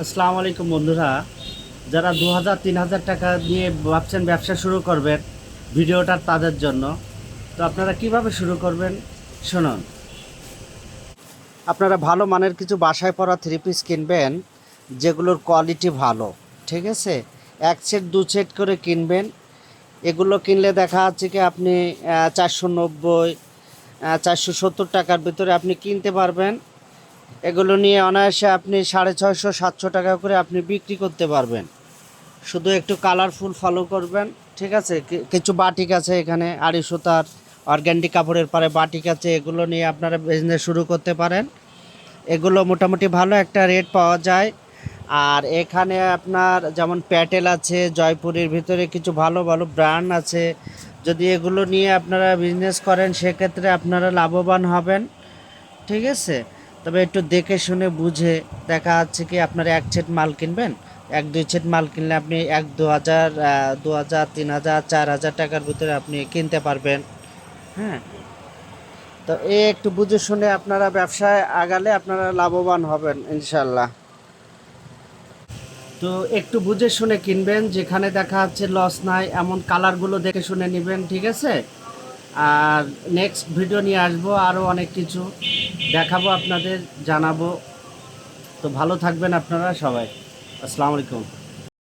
আসসালামু আলাইকুম বন্ধুরা। যারা দু হাজার তিন হাজার টাকা দিয়ে ভাবছেন ব্যবসা শুরু করবেন, ভিডিওটা তাদের জন্য। তো আপনারা কীভাবে শুরু করবেন, শুনুন। আপনারা ভালো মানের কিছু বাসায় পরা থ্রি পিস কিনবেন, যেগুলোর কোয়ালিটি ভালো, ঠিক আছে? এক সেট দু সেট করে কিনবেন। এগুলো কিনলে দেখা যাচ্ছে কি আপনি চারশো নব্বই চারশো সত্তর টাকার ভিতরে আপনি কিনতে পারবেন। এগুলো নিয়ে অনায়াসে আপনি সাড়ে ছয়শো, সাতশো টাকা করে আপনি বিক্রি করতে পারবেন। শুধু একটু কালারফুল ফলো করবেন, ঠিক আছে? কিছু বাটিক আছে এখানে আড়ি সুতার অর্গ্যানিক কাপড়ের পরে বাটিক আছে, এগুলো নিয়ে আপনারা বিজনেস শুরু করতে পারেন। এগুলো মোটামুটি ভালো একটা রেট পাওয়া যায়। আর এখানে আপনার যেমন প্যাটেল আছে, জয়পুরের ভিতরে কিছু ভালো ভালো ব্র্যান্ড আছে। যদি এগুলো নিয়ে আপনারা বিজনেস করেন, সেক্ষেত্রে আপনারা লাভবান হবেন, ঠিক আছে? তবে একটু দেখে শুনে বুঝে দেখা যাচ্ছে কি আপনারা এক সেট মাল কিনবেন, এক দুই সেট মাল কিনলে আপনি এক দু হাজার দু হাজার, তিন হাজার, চার হাজার টাকার ভিতরে আপনি কিনতে পারবেন। হ্যাঁ। তো এ একটু বুঝে শুনে আপনারা ব্যবসায় আগালে আপনারা লাভবান হবেন ইনশাল্লাহ তো একটু বুঝে শুনে কিনবেন, যেখানে দেখা যাচ্ছে লস নাই, এমন কালারগুলো দেখে শুনে নেবেন, ঠিক আছে? আর নেক্সট ভিডিও নিয়ে আসব আরও অনেক কিছু। দেখাবো আপনাদের জানাব। তো ভালো থাকবেন আপনারা সবাই। আসসালামু আলাইকুম।